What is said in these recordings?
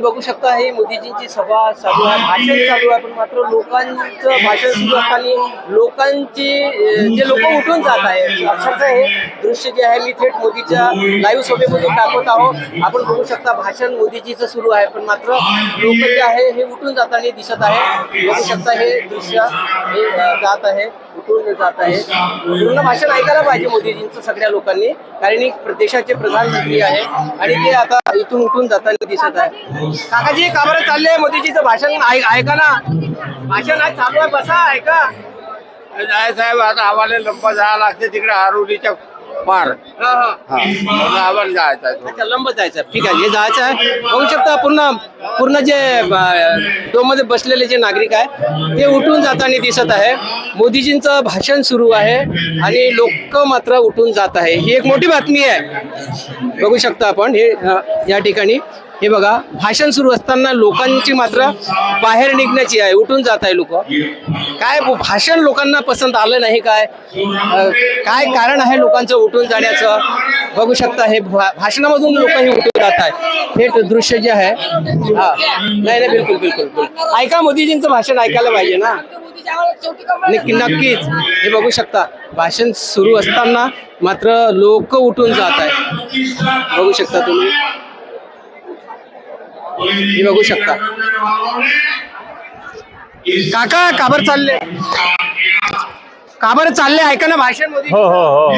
आपण बघू शकता हे मोदीजींची सभा चालू आहे भाषण चालू आहे पण मात्र लोकांचं भाषण सुरू असताना लोकांची जे लोक उठून जात आहे अक्षरशः हे दृश्य जे आहे मी थेट मोदीच्या लाईव्ह सभेमध्ये दाखवत आहोत. आपण बघू शकता भाषण मोदीजीचं सुरू आहे पण मात्र लोक जे आहे हे उठून जाताना दिसत आहे. बघू शकता हे दृश्य हे जात आहे. उठून जात आहे. पूर्ण भाषण ऐकायला पाहिजे मोदीजींचं सगळ्या लोकांनी. कारण एक देशाचे प्रधानमंत्री आहे आणि ते आता इथून उठून जाताना दिसत आहे. काकाजी का बरं चाललंय मोदीजीचं भाषण ऐका ना भाषण आज चालू आहे. बसा ऐका. साहेब आता आम्हाला लंबा जायला लागते. तिकडे आरोलीच्या पार. हा हा. हा. आम्हाला जायचं आहे अच्छा लंब जायचं. ठीक आहे हे जायचं आहे. बघू शकता पूर्ण पूर्ण जे डोममध्ये बसलेले जे नागरिक आहे ते उठून जाताना दिसत आहे. मोदीजींचं भाषण सुरू आहे आणि लोक मात्र उठून जात आहे. ही एक मोठी बातमी आहे. बघू शकता आपण हे अ, या ठिकाणी. हे बघा भाषण सुरू असताना लोकांची मात्र बाहेर निघण्याची आहे उठून जात आहे लोक. काय भाषण लोकांना पसंत आलं नाही काय? काय कारण आहे लोकांचं उठून जाण्याचं? बघू शकता हे भा- भाषणामधून लोक हे उठून जात आहे थेट दृश्य जे आहे हा. नाही नाही बिलकुल बिलकुल बिलकुल. ऐका मोदीजींचं भाषण ऐकायला पाहिजे ना. नक्की नक्कीच. हे बघू शकता भाषण सुरू असताना मात्र लोक उठून जात आहे बघू शकता तुम्ही. हे बघू शकता. काका काबर चालले? काबर चालले? ऐका ना भाषण मोदी हो हो हो.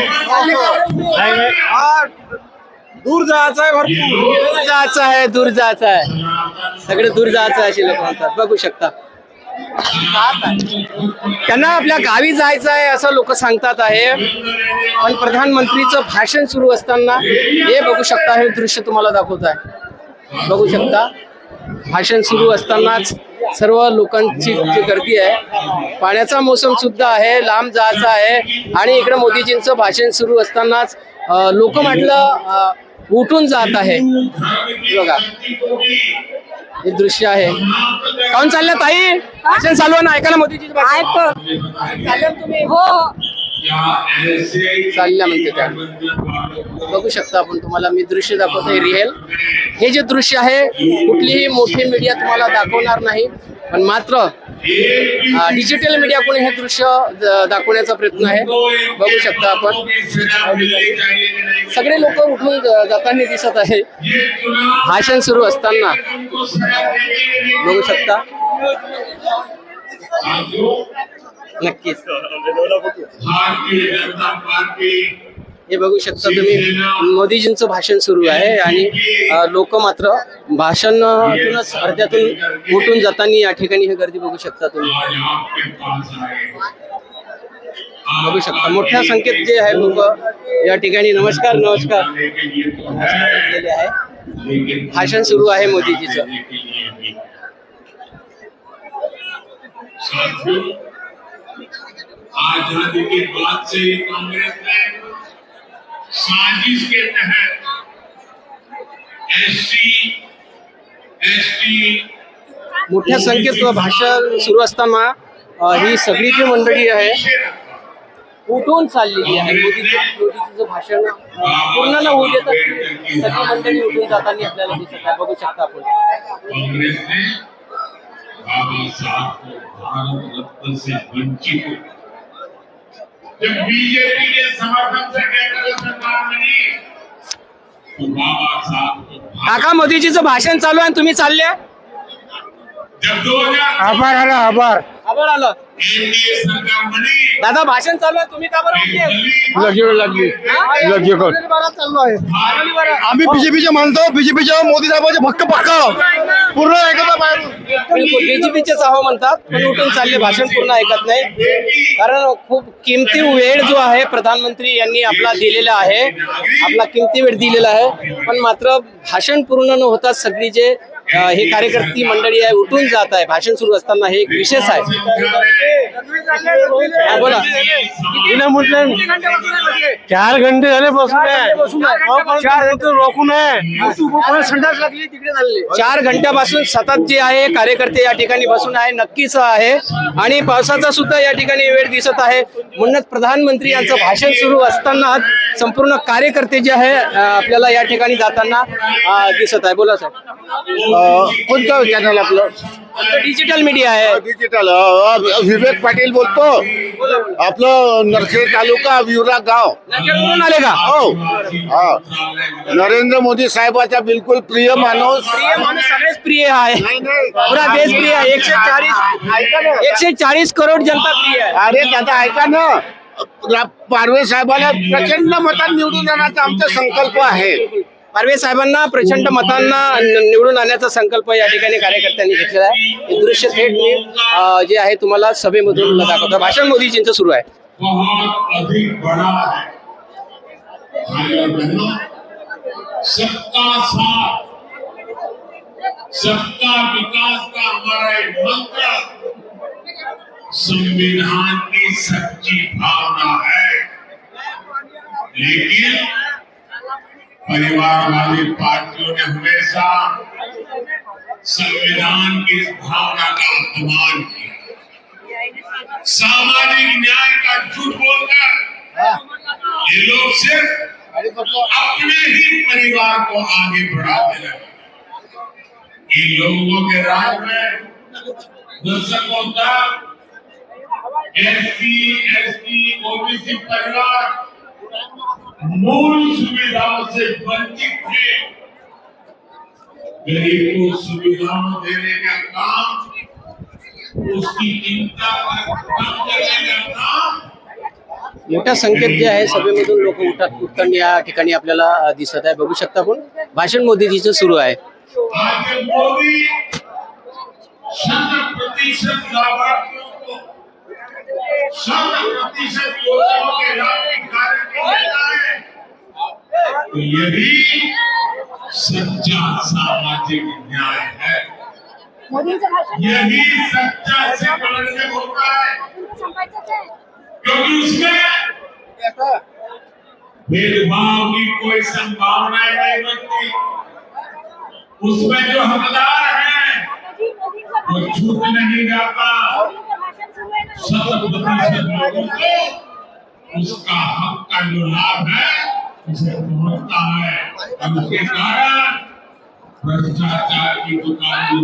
दूर जायचं आहे दूर जायचं आहे दूर जायचं आहे. सगळे दूर जायचं आहे असे लोक म्हणतात. बघू शकता. त्यांना आपल्या गावी जायचं आहे असं लोक सांगतात आहे. पण प्रधानमंत्रीचं भाषण सुरू असताना हे बघू शकता हे दृश्य तुम्हाला दाखवत आहे. बघू शकता. भाषण सुरू असतानाच सर्व लोकांची जी गर्दी आहे पाण्याचा मोसम सुद्धा आहे लांब जायचा आहे आणि इकडे मोदीजींचं भाषण सुरू असतानाच लोक म्हटलं उठून जात आहे. बघा. हे दृश्य आहे. काऊन चाललं ताई? भाषण चालू आहे ना? ऐका ना मोदीजीचं भाषण. तुम्ही. हो. चालल्या म्हणते त्या. बघू शकता आपण तुम्हाला मी दृश्य दाखवतोय रिअल हे जे दृश्य आहे कुठलीही मोठी मीडिया तुम्हाला दाखवणार नाही. पण मात्र डिजिटल मीडिया कोणी हे दृश्य दाखवण्याचा प्रयत्न आहे. बघू शकता आपण. सगळे लोक उठून जाताना दिसत आहे. भाषण सुरू असताना. बघू शकता. नक्कीच. हे बघू शकता तुम्ही मोदीजींचं भाषण सुरू आहे आणि लोक मात्र भाषणातूनच अर्ध्यातून उठून जाताना या ठिकाणी हे गर्दी बघू शकता तुम्ही. बघू शकता. मोठ्या संख्येत जे आहे लोक या ठिकाणी नमस्कार नमस्कार. आहे. भाषण सुरू आहे मोदीजीचं. आज़ादी के बाद से ही कांग्रेस ने साजिश के तहत एससी एसटी मोठ्या संख्येत भाषण सुरू असताना ही सगळी जी मंडळी आहे उठून चाललेली आहे. मोदीचं भाषण पूर्ण न होऊ देता सगळी मंडळी उठून जाताना आपल्याला दिसत आहे. बघू शकता आपण. कांग्रेस ने बाबा साहब को भारत रत्न से वंचित जब बीजेपी के समर्थन से केंद्र सरकार बनी तो बाबा साहब काका मोदीजीचं भाषण चालू आहे आणि तुम्ही चालले? जब दो हजार आभार आला आभार. आभार आलं. दादा भाषण चालू आहे. तुम्ही का बरं उठले? लगे लागली. हा? लगे कर. आम्ही बीजेपीचे मानतो. बीजेपीच्या मोदी साहेबांचे भक्क पक्का पूर्ण ऐकता बाहेरून बिलकुल बीजेपीचेच आहो म्हणतात पण उठून चालले. भाषण पूर्ण ऐकत नाही. कारण खूप किमती वेळ जो आहे प्रधानमंत्री यांनी आपला दिलेला आहे. आपला किमती वेळ दिलेला आहे. पण मात्र भाषण पूर्ण न होता सगळी जे हे कार्यकर्ती मंडळी आहे उठून जात आहे. भाषण सुरू असताना हे एक विशेष आहे. बोला. म्हटलं चार घंटे झाले बसून आहे. चार घंटे रोखून चार घंट्यापासून सतत जे आहे कार्यकर्ते या ठिकाणी बसून आहे नक्कीच आहे. आणि पावसाचा सुद्धा या ठिकाणी वेळ दिसत आहे. म्हणूनच प्रधानमंत्री यांचं भाषण सुरू असताना संपूर्ण कार्यकर्ते जे आहे आपल्याला या ठिकाणी जाताना दिसत आहे. बोला सर अं, कोणतं चॅनल आपलं? डिजिटल मीडिया आहे. डिजिटल विवेक पाटील बोलतो. आपलं नरखेड तालुका विवरा गाव. नरखेडवरून आले का? हो. हा. नरेंद्र मोदी साहेबाचा बिलकुल प्रिय माणूस. प्रिय माणूस सगळेच प्रिय आहे. नाही नाही. पुरा देश प्रिय आहे. एकशे चाळीस ऐका ना. एकशे चाळीस करोड जनता प्रिय आहे. अरे दादा ऐका ना. रा- पारवे साहेबाला प्रचंड मतात निवडून येण्याचा आमचा संकल्प आहे. पारवे साहेबांना प्रचंड मतांना निवडून आणण्याचा संकल्प या ठिकाणी कार्यकर्त्यांनी घेतलेला आहे. दृश्य थेट मी जे आहे तुम्हाला सभेमधून दाखवतो. भाषण मोदीजींचं सुरू आहे. सबका साथ सबका विकास का हमारा एक मंत्र संविधान की सच्ची भावना है। लेकिन परिवारवादी पार्टियों ने हमेशा संविधान की इस भावना का अपमान किया। सामाजिक न्याय का झूठ बोलकर ये लोग सिर्फ़ अपने ही परिवार को आगे बढ़ाते लगे इन लोगों के राज में दशकों तक S C SC, ST, OBC परिवार मूल सुविधाओं से वंचित थे। गरीब को सुविधाओं देने का काम उसकी चिंता का कम करने का काम। मोठ्या संख्येत जे आहे सभेमधून लोक उठत उठताना या ठिकाणी आपल्याला दिसत आहे. बघू शकता आपण. भाषण मोदीजीचं सुरू आहे. आज मोदी शत प्रतिशत लाभार्थियों को शत प्रतिशत योजनाओं के लाभ की गारंटी देता है तो ये भी सच्चा सामाजिक न्याय है। यही सच्चा सेकुलरिज्म होता है। क्योंकि उसमें भेदभाव की कोई संभावना नहीं बनती। उसमें जो हकदार है वो छूट नहीं जाता। शत प्रतिशत लोगों उसका हक का जो लाभ है उसे पहुंचता है और उसके कारण भ्रष्टाचार की दुकान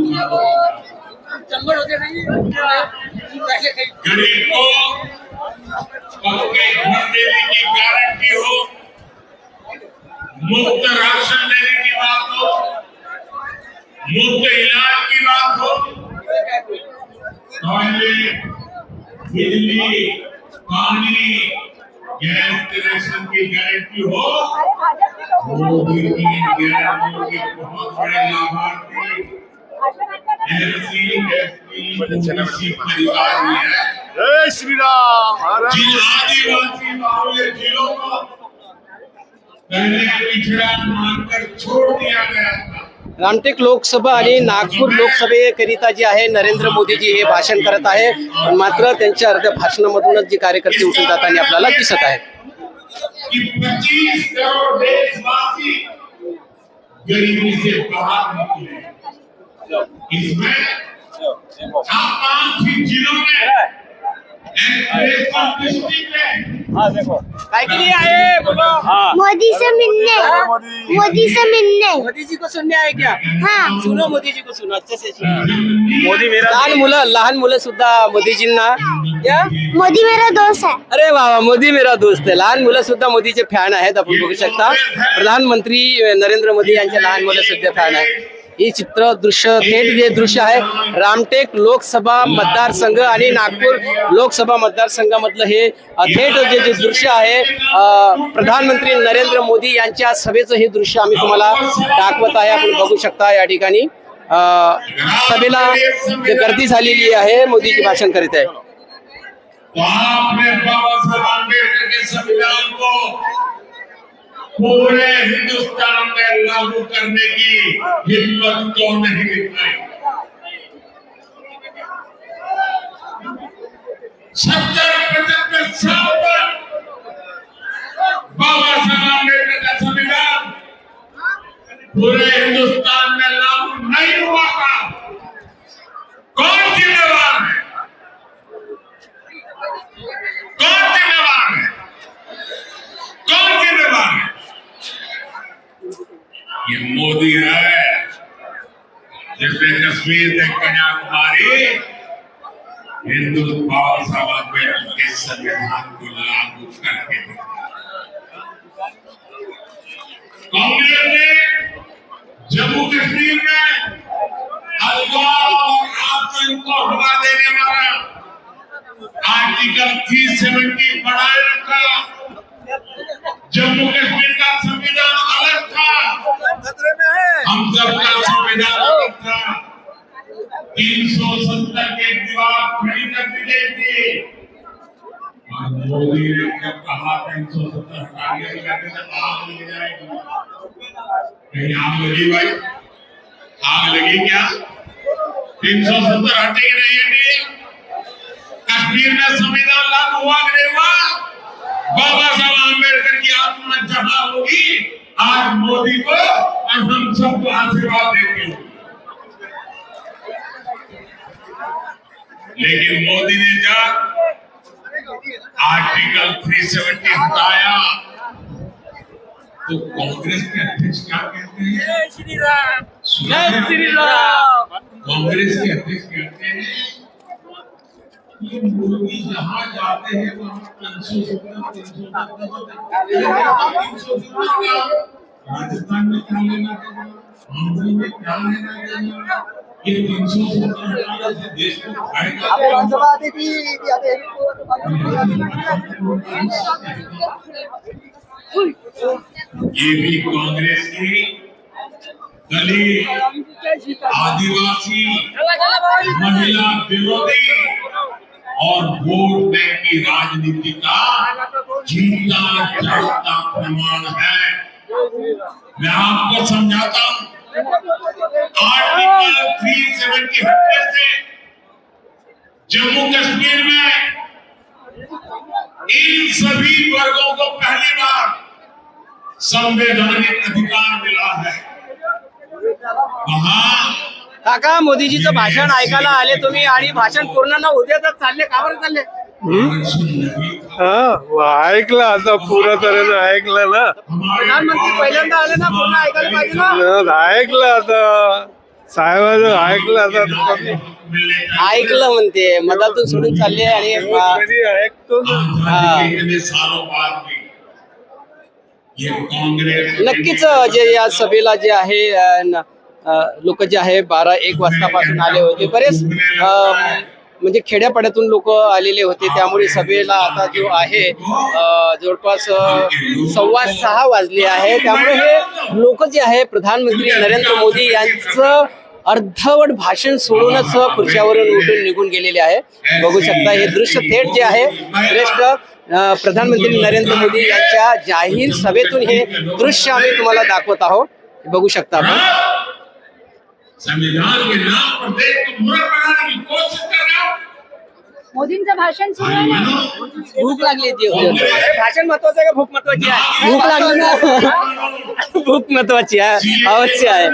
गरीब को पक्के घर देने की गारंटी हो मुफ्त राशन देने की बात हो मुफ्त इलाज की बात हो टॉयलेट बिजली पानी गैस कनेक्शन की गारंटी हो मोदी की गारंटियों के बहुत बड़े लाभार्थी एससी एसटी ओबीसी परिवार भी है। जय आदिवासी बाहुल्य जिलों को पहले पिछड़ा मानकर छोड़ दिया गया था। रामटेक लोकसभा आणि नागपूर लोकसभेकरिता जे आहे नरेंद्र मोदीजी हे भाषण करत आहे. मात्र त्यांच्या अर्ध्या भाषणामधूनच जे कार्यकर्ते उठून जाताना आपल्याला दिसत आहेत. कि 25 करोड़ देशवासी गरीबी से बाहर निकले इसमें आप पांच ही आए बोलो मोदी. से मिलने मोदी से मिलने मोदी जी को सुनने आए क्या? हाँ. सुनो मोदी जी को सुनो अच्छे से सुनो. मोदी लहान मुलं लहान मुलं सुद्धा मोदीजींना क्या? मोदी मेरा दोस्त है. अरे वा वा, मोदी मेरा दोस्त आहे लहान मुलं सुद्धा मोदीचे फॅन आहेत आपण बघू शकता. प्रधानमंत्री नरेंद्र मोदी यांचे लहान मुलं सुद्धा फॅन आहेत. ही चित्र दृश्य थेट जे दृश्य आहे रामटेक लोकसभा मतदारसंघ आणि नागपूर लोकसभा मतदारसंघामधलं हे थेट जे जे दृश्य आहे प्रधानमंत्री नरेंद्र मोदी यांच्या सभेचं हे दृश्य आम्ही तुम्हाला दाखवत आहे आपण बघू शकता या ठिकाणी. सभेला जे गर्दी झालेली आहे मोदीजी भाषण करीत आहे पूरे हिंदुस्तान में लागू करने की हिम्मत क्यों नहीं दिखाई सत्तर पचहत्तर साल तक बाबा साहब आम्बेडकर का संविधान पूरे हिंदुस्तान हिंदू बाबा साहब अंबेडकर के संविधान को लागू करके कांग्रेस ने जम्मू कश्मीर में अलगाव और आतंक को हवा देने वाला आर्टिकल 370 बढ़ाए रखा जम्मू कश्मीर का संविधान अलग था। हम सबका संविधान अलग था। तीन सौ सत्तर के दीवार खड़ी कर दी गई थी मोदी ने जब कहा? तीन सौ सत्तर हटा तो आग लग जाएगी। कहीं आग लगी भाई? आग लगी क्या? तीन सौ सत्तर हटेगी नहीं हटेगी कश्मीर में संविधान लागू हुआ कि नहीं हुआ? बाबा साहब आम्बेडकर की आत्मा जहाँ होगी, आज मोदी को और हम सबको आशीर्वाद देती होगी लेकिन मोदी ने जब आर्टिकल 370 हटाया। तो कांग्रेस के अध्यक्ष क्या कहते हैं? जय श्री राम कांग्रेस के अध्यक्ष कहते हैं कि मोदी जहाँ जाते हैं वहाँ तीन सौ सत्तर तीन सौ सत्तर राजस्थान में क्या लेना देना आंध्र में क्या लेना देना ये तीन सौ सत्तर हटाने से देश को ये भी कांग्रेस की दलित आदिवासी महिला विरोधी और वोट बैंक की राजनीति का झूठा झूठा प्रमाण है। मैं आपको समझाता हूँ आर्टिकल 370 हटने से जम्मू कश्मीर में इन सभी वर्गों को पहली बार संवैधानिक अधिकार मिला है। वहाँ काका मोदीजीचं भाषण ऐकायला आले तुम्ही आणि भाषण पूर्ण न होते तर चालले का बरं चालले? हा ऐकलं आता पुऱ्या तऱ्हेनं ऐकलं ना. प्रधानमंत्री पहिल्यांदा आले ना पूर्ण ऐकायला पाहिजे ना. ऐकलं आता. साहेबांचं ऐकलं आता. ऐकलं म्हणते मधातून सोडून चालले आणि कधी ऐकतो ना. आजादी के लिए सालों बाद भी ये कांग्रेस नक्कीच जे या सभेला जे आहे लोक जे आहे बारा एक वाजतापासून आले होते. बरेच अ, म्हणजे खेड्यापाड्यातून लोक आलेले होते. त्यामुळे सभेला आता जो आहे जवळपास सव्वा सहा वाजले आहे. त्यामुळे हे लोक जे आहे प्रधानमंत्री नरेंद्र मोदी यांचं अर्धवट भाषण सोडूनच खुर्च्यावरून उठून निघून गेलेले आहे. बघू शकता हे दृश्य थेट जे आहे श्रेष्ठ प्रधानमंत्री नरेंद्र मोदी यांच्या जाहीर सभेतून हे दृश्य आम्ही तुम्हाला दाखवत आहोत. बघू शकता आपण. संविधान के नाम पर देश को बुरा बनाने की कोशिश कर. रहे हो मोदींचं भाषण सुरू आहे भूक लागली भाषण महत्वाचं आहे का? भूक महत्वाची आहे? भूक लागली ना? भूक महत्वाची आहे. अवश्य आहे.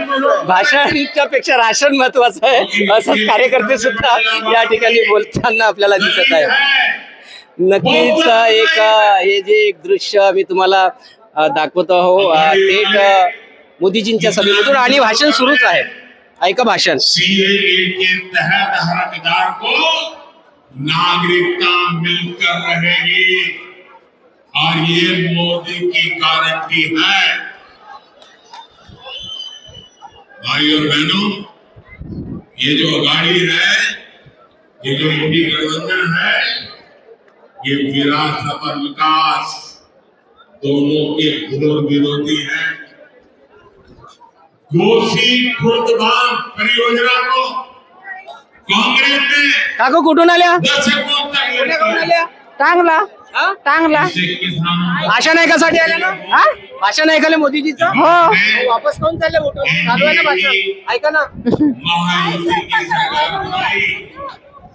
भाषणाच्या पेक्षा राशन महत्वाचं आहे. असंच कार्यकर्ते सुद्धा या ठिकाणी बोलताना आपल्याला दिसत आहे नक्कीच एक हे जे एक दृश्य मी तुम्हाला दाखवत आहो थेट मोदीजींच्या सभेमधून आणि भाषण सुरूच आहे. ऐका भाषण सीएए के तहत हकदार को नागरिकता मिलकर रहेगी। और ये मोदी की गारंटी है। भाई और बहनों, ये जो अगाड़ी है, ये जो मोदी गठबंधन है, ये विरासत और विकास दोनों के घोर विरोधी हैं। बांध परियोजना को कांग्रेस ने काकू कुठून आल्या? तक कुठून आल्या? चांगला हा? चांगला इससे किसानों को भाषण ऐकासाठी आल्या ना? हा? भाषण ऐकायला मोदीजीचं? हो. वापस कोण चालले उठून चालू आहे ना भाषण ऐका ना.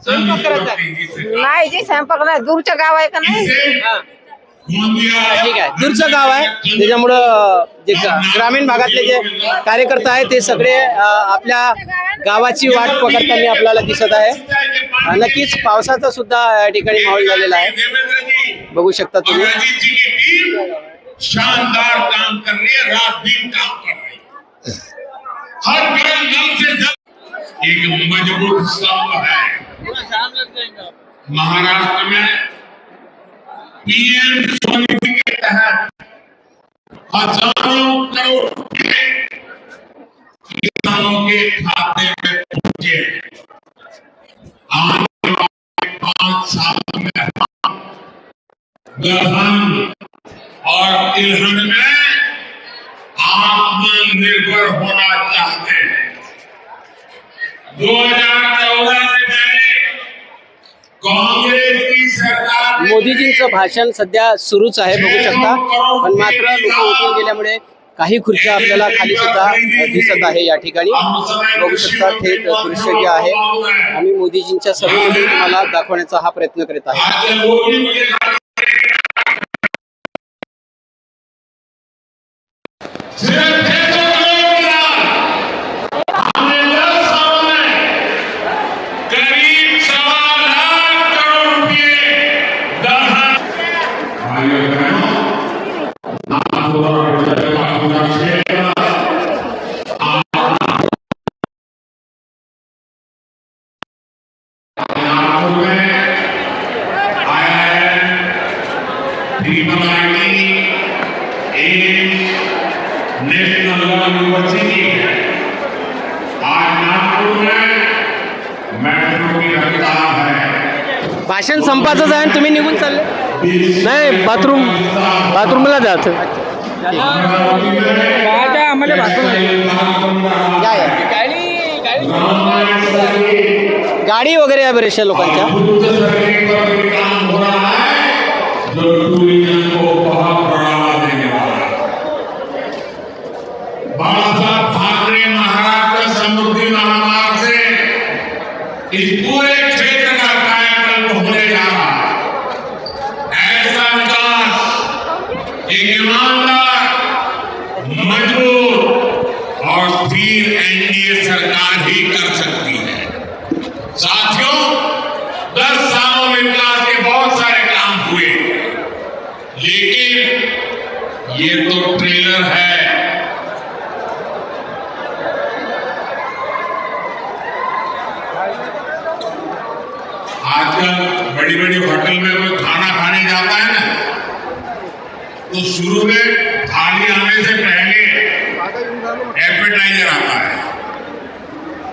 स्वयंपाक करायचा नाही जे स्वयंपाक नाही दूरचं गाव आहे का नाही? हा. ठीक आहे. दूरचं गाव आहे. त्याच्यामुळं जे ग्रामीण भागातले जे कार्यकर्ता आहेत ते सगळे आपल्या गावाची वाट पकडताना आपल्याला दिसत आहे. नक्कीच पावसाचा सुद्धा या ठिकाणी माहोल झालेला आहे. बघू शकता तुम्ही. शानदार काम कर रही है रात दिन काम कर रही है हर घर नल से जल एक मजबूत स्तंभ है महाराष्ट्र में पीएम स्वनिधि के तहत हज़ारों करोड़ किसानों के खाते में पहुँचे। आने वाले पाँच साल में हम दलहन और तिलहन में आत्मनिर्भर होना चाहते हैं। 2014 से पहले कांग्रेस मोदीजींचं भाषण सध्या सुरूच आहे बघू शकता. पण मात्र लोक उठून गेल्यामुळे काही खुर्च्या आपल्याला खाली सुद्धा दिसत आहे या ठिकाणी. बघू शकता थेट दृश्य जे आहे. आम्ही मोदीजींच्या सभेमध्ये तुम्हाला दाखवण्याचा हा प्रयत्न करीत आहे आज के लोग भी मुझे सिर्फ 600 किलोमीटर हमने दस सालों में करीब सवा लाख करोड़ रुपए दलहन भाइयों बहनों आप लोगों का पूरा क्षेत्र नागपुर में IIM triple IT AIIMS national law university है आज नागपुर में मेट्रो की रफ्तार है भाषण संपायचंच आहे आणि तुम्ही निघून चालले नाही बाथरूम बाथरूमला जायचं आम्हाला गाडी वगैरे आहे बरेचशा लोकांच्या. बुद्ध सर्वे पर भी काम हो रहा है जो टूरिज्म को बहुत बढ़ावा देने वाला है बाबा साहब ठाकरे महाराष्ट्र समृद्धि महामार्ग से इस पूरे ये तो ट्रेलर है। आजकल बड़ी बड़ी होटल में कोई खाना खाने जाता है ना तो शुरू में थाली आने से पहले एपेटाइजर आता है।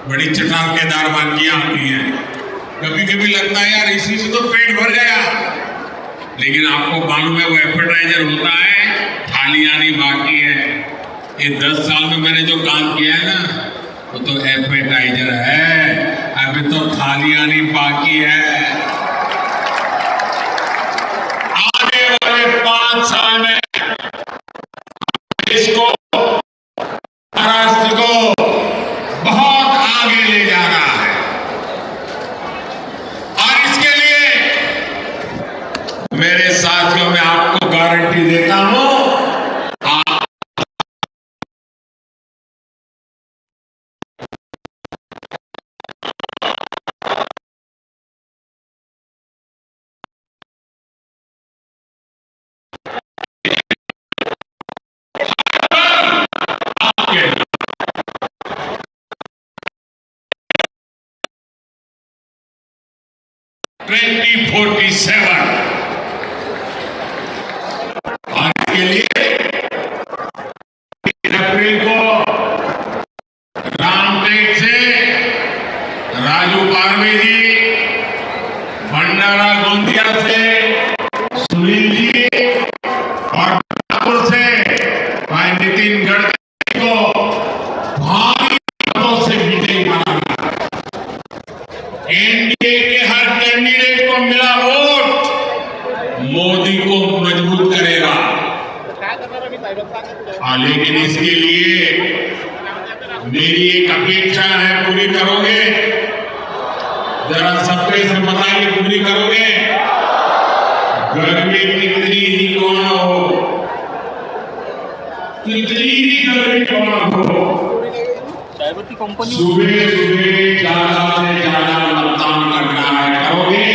बड़ी चटाकेदार वानगियाँ आती हैं। कभी कभी लगता है, यार इसी से तो पेट भर गया। लेकिन आपको मालूम है वो एडवर्टाइजर होता है, थाली आनी बाकी है। ये दस साल में मैंने जो काम किया है ना, वो तो एडवर्टाइजर है। अभी तो थाली आनी बाकी है। आने वाले पाँच साल में 2047 और लिए मोदी को मज़बूत करेगा। हाँ लेकिन इसके लिए मेरी एक अपेक्षा है, पूरी करोगे? जरा सबके से बताइए, पूरी करोगे? गर्मी कितनी ही कौन हो। कितनी ही गर्मी कौन हो। सुबह सुबह ज़्यादा से ज़्यादा मतदान करना है, करोगे?